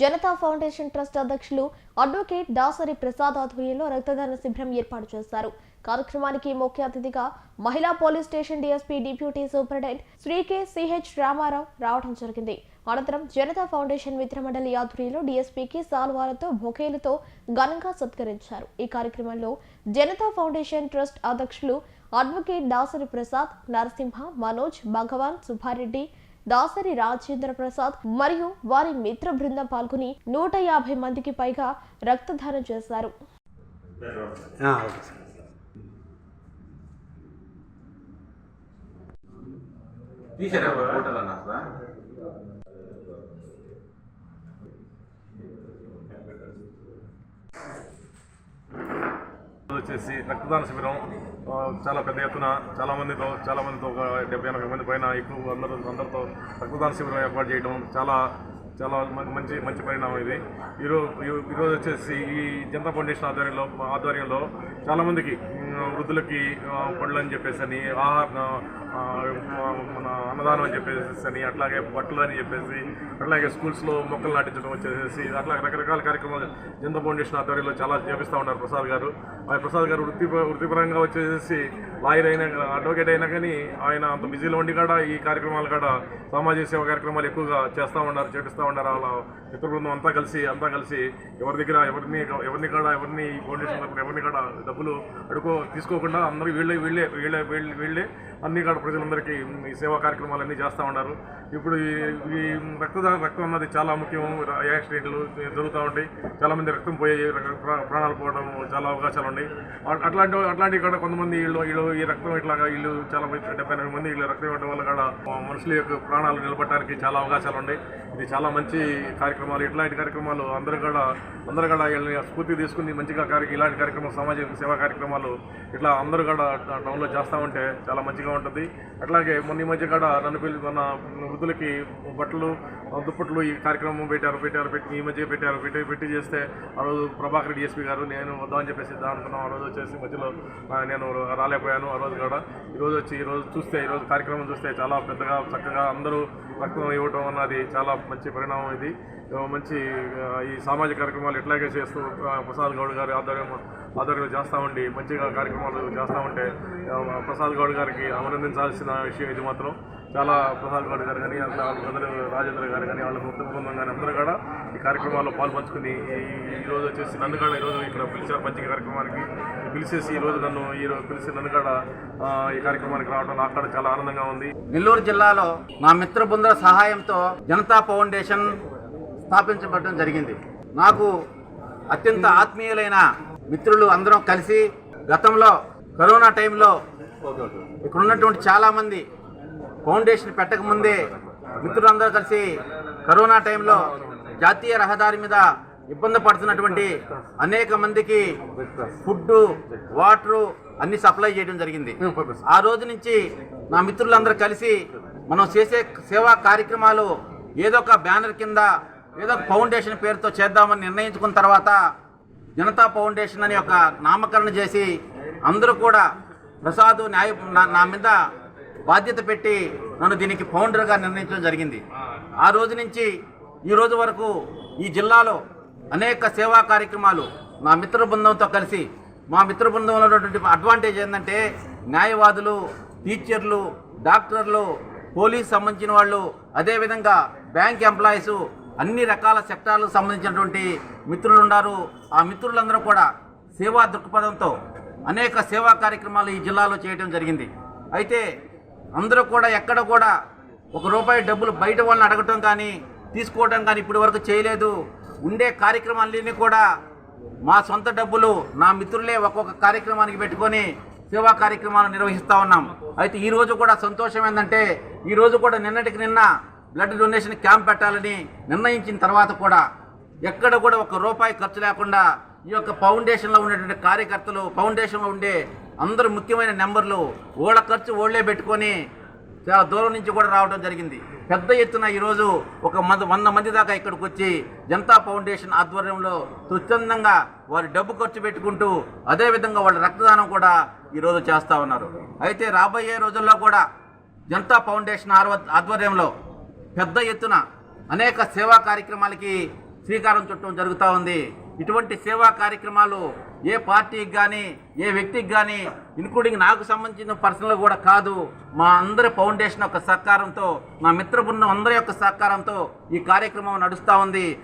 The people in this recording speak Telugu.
జనతా ఫౌండేషన్ ట్రస్ట్ అధ్యక్షులు అడ్వకేట్ దాసరి ప్రసాద్ ఆధ్వర్యంలో రక్తదాన శిబిరం ఏర్పాటు చేశారు. కార్యక్రమానికి ముఖ్య అతిథిగా మహిళా police station DSP deputy superintendent Shri K CH Ramarao రావడం జరిగింది. అనంతరం జనతా ఫౌండేషన్ మిత్రమండలి ఆధ్వర్యంలో డీఎస్పీకి సాల్వాలతో బొకేలతో ఘనంగా సత్కరించారు. ఈ కార్యక్రమంలో జనతా ఫౌండేషన్ ట్రస్ట్ అధ్యక్షులు అడ్వకేట్ దాసరి ప్రసాద్ నరసింహ మనోజ్ భగవాన్ సుబ్బారెడ్డి దాసరి రాజేంద్ర ప్రసాద్ మరియు వారి మిత్ర బృందం పాల్గొని నూట యాభై మందికి పైగా రక్తదానం చేశారు. తీసారా వచ్చేసి రక్తదాన శిబిరం చాలా పెద్ద ఎత్తున చాలా మందితో చాలా మందితో ఒక డెబ్బై ఎనభై మంది పైన ఎక్కువ అందరూ అందరితో రక్తదాన శిబిరం ఏర్పాటు చేయడం చాలా చాలా మంచి మంచి పరిణామం ఇది. ఈరోజు ఈరోజు వచ్చేసి ఈ జనతా ఫౌండేషన్ ఆధ్వర్యంలో ఆధ్వర్యంలో చాలామందికి వృద్ధులకి ఆ, పళ్ళు అని చెప్పేసి అని ఆహార మన అన్నదానం అని చెప్పేసి అని అట్లాగే బట్టలు అని చెప్పేసి అట్లాగే స్కూల్స్లో మొక్కలు నాటించడం వచ్చేసి అట్లా రకరకాల కార్యక్రమాలు జనతా ఫౌండేషన్ ఆధ్వర్యంలో చాలా చేపిస్తూ ఉన్నారు ప్రసాద్ గారు. ఆయన ప్రసాద్ గారు వృత్తి వృత్తిపరంగా వచ్చేసి లాయర్ అయినా అడ్వకేట్ అయినా కానీ ఆయన అంత బిజీలో ఉండి కూడా ఈ కార్యక్రమాలు కూడా సామాజిక సేవ కార్యక్రమాలు ఎక్కువగా చేస్తూ ఉన్నారు చేపిస్తూ ఉన్నారు. అలా మిత్ర బృందం అంతా కలిసి అంతా కలిసి ఎవరి దగ్గర ఎవరిని ఎవరిని కూడా ఎవరిని ఫౌండేషన్ తరపున ఎవరిని కూడా డబ్బులు అడుకో తీసుకోకుండా అందరూ వీళ్ళే వీళ్ళే వీళ్ళే వీళ్ళే వీళ్ళే అన్ని కూడా ప్రజలందరికీ ఈ సేవా కార్యక్రమాలు అన్నీ చేస్తూ ఉన్నారు. ఇప్పుడు ఈ ఈ రక్తదానం రక్తం అన్నది చాలా ముఖ్యం. యాక్సిడెంట్లు జరుగుతూ ఉంటాయి. చాలా మంది రక్తం పోయే రక- ప్రాణాలు పోవడం చాలా అవకాశాలు ఉన్నాయి. అట్- అట్లాంటి అట్లాంటివి కూడా కొంతమంది వీళ్ళు వీళ్ళు ఈ రక్తం ఇట్లాగా వీళ్ళు చాలా మంది డెబ్బై ఎనిమిది మంది వీళ్ళు రక్తం ఇవ్వడం వల్ల కూడా మనుషుల యొక్క ప్రాణాలు నిలబడటానికి చాలా అవకాశాలు ఉన్నాయి. ఇది చాలా మంచి కార్యక్రమాలు. ఇట్లాంటి కార్యక్రమాలు అందరూ కూడా అందరూ కూడా వీళ్ళని స్ఫూర్తి తీసుకుని మంచిగా ఇలాంటి కార్యక్రమాలు సామాజిక సేవా కార్యక్రమాలు ఇట్లా అందరూ కూడా టౌన్లో చేస్తూ ఉంటే చాలా మంచిగా ఉంటుంది. అట్లాగే మొన్న ఈ మధ్య కూడా నన్ను పిలి మన వృద్ధులకి బట్టలు దుప్పట్లు ఈ కార్యక్రమం పెట్టారు పెట్టారు పెట్టి ఈ మధ్య పెట్టారు పెట్టి పెట్టి చేస్తే ఆ రోజు ప్రభాకర్ డిఎస్పీ గారు నేను వద్దామని చెప్పేసి అనుకున్నాం. ఆ రోజు వచ్చేసి మధ్యలో నేను రాలేకపోయాను ఆ రోజు కూడా. ఈరోజు వచ్చి ఈరోజు చూస్తే ఈరోజు కార్యక్రమం చూస్తే చాలా పెద్దగా చక్కగా అందరూ రక్తం ఇవ్వటం అన్నది చాలా మంచి పరిణామం ఇది. మంచి ఈ సామాజిక కార్యక్రమాలు ఇట్లాగే చేస్తూ ప్రసాద్ గౌడ్ గారి ఆధ్వర్యం ఆధ్వర్యంలో చేస్తూ ఉండి మంచిగా కార్యక్రమాలు చేస్తూ ఉంటే ప్రసాద్ గౌడ్ గారికి అభినందించాల్సిన విషయం ఇది మాత్రం. చాలా ప్రసాద్ గౌడ్ గారు కానీ అట్లా అందరూ రాజేంద్ర గారు కానీ వాళ్ళ మొత్తం బృందం కానీ అందరూ కూడా ఈ కార్యక్రమాల్లో పాల్పంచుకుని ఈ- వచ్చేసి నన్ను కూడా ఈరోజు ఇక్కడ పిలిచారు మంచి కార్యక్రమానికి. పిలిచేసి ఈ రోజు నన్ను ఈ రోజు పిలిచి నన్ను కూడా ఈ కార్యక్రమానికి రావడం నాకు కూడా చాలా ఆనందంగా ఉంది. నెల్లూరు జిల్లాలో నా మిత్ర బృంద సహాయంతో జనతా ఫౌండేషన్ స్థాపించబడడం జరిగింది. నాకు అత్యంత ఆత్మీయులైన మిత్రులు అందరం కలిసి గతంలో కరోనా టైంలో ఇక్కడ ఉన్నటువంటి చాలామంది ఫౌండేషన్ పెట్టకముందే మిత్రులందరూ కలిసి కరోనా టైంలో జాతీయ రహదారి మీద ఇబ్బంది పడుతున్నటువంటి అనేక మందికి ఫుడ్ వాటరు అన్ని సప్లై చేయడం జరిగింది. ఆ రోజు నుంచి నా మిత్రులందరూ కలిసి మనం చేసే సేవా కార్యక్రమాలు ఏదో ఒక బ్యానర్ కింద ఏదో ఒక ఫౌండేషన్ పేరుతో చేద్దామని నిర్ణయించుకున్న తర్వాత జనతా ఫౌండేషన్ అని ఒక నామకరణ చేసి అందరూ కూడా ప్రసాద్ న్యాయ నా- మీద బాధ్యత పెట్టి నన్ను దీనికి ఫౌండర్గా నిర్ణయించడం జరిగింది. ఆ రోజు నుంచి ఈ రోజు వరకు ఈ జిల్లాలో అనేక సేవా కార్యక్రమాలు నా మిత్ర బృందంతో కలిసి మా మిత్ర బృందంలో ఉన్నటువంటి అడ్వాంటేజ్ ఏంటంటే న్యాయవాదులు టీచర్లు డాక్టర్లు పోలీస్ సంబంధించిన వాళ్ళు అదేవిధంగా బ్యాంక్ ఎంప్లాయీసు అన్ని రకాల సెక్టార్లకు సంబంధించినటువంటి మిత్రులు ఉన్నారు ఆ మిత్రులందరూ కూడా సేవా దృక్పథంతో అనేక సేవా కార్యక్రమాలు ఈ జిల్లాలో చేయడం జరిగింది. అయితే అందరూ కూడా ఎక్కడ కూడా ఒక రూపాయి డబ్బులు బయట వాళ్ళని అడగటం కానీ తీసుకోవడం కానీ ఇప్పటి వరకు చేయలేదు. ఉండే కార్యక్రమాలన్నీ కూడా మా సొంత డబ్బులు నా మిత్రులే ఒక్కొక్క కార్యక్రమానికి పెట్టుకొని సేవా కార్యక్రమాలు నిర్వహిస్తూ ఉన్నాం. అయితే ఈరోజు కూడా సంతోషం ఏంటంటే ఈరోజు కూడా నిన్నటికి నిన్న బ్లడ్ డొనేషన్ క్యాంప్ పెట్టాలని నిర్ణయించిన తర్వాత కూడా ఎక్కడ కూడా ఒక రూపాయి ఖర్చు లేకుండా ఈ యొక్క ఫౌండేషన్లో ఉండేటువంటి కార్యకర్తలు ఫౌండేషన్లో ఉండే అందరు ముఖ్యమైన నెంబర్లు ఓళ్ళ ఖర్చు ఓళ్ళే పెట్టుకొని చాలా దూరం నుంచి కూడా రావడం జరిగింది. పెద్ద ఎత్తున ఈరోజు ఒక మంది వంద మంది దాకా ఇక్కడికి వచ్చి జనతా ఫౌండేషన్ ఆధ్వర్యంలో స్వచ్ఛందంగా వారి డబ్బు ఖర్చు పెట్టుకుంటూ అదేవిధంగా వాళ్ళ రక్తదానం కూడా ఈరోజు చేస్తూ ఉన్నారు. అయితే రాబోయే రోజుల్లో కూడా జనతా ఫౌండేషన్ ఆధ్వర్యంలో పెద్ద ఎత్తున అనేక సేవా కార్యక్రమాలకి శ్రీకారం చుట్టడం జరుగుతూ ఉంది. ఇటువంటి సేవా కార్యక్రమాలు ఏ పార్టీకి కానీ ఏ వ్యక్తికి కానీ ఇన్క్లూడింగ్ నాకు సంబంధించిన పర్సనల్ కూడా కాదు. మా అందరి ఫౌండేషన్ యొక్క సహకారంతో మా మిత్ర బృందం అందరి యొక్క సహకారంతో ఈ కార్యక్రమం నడుస్తూ ఉంది.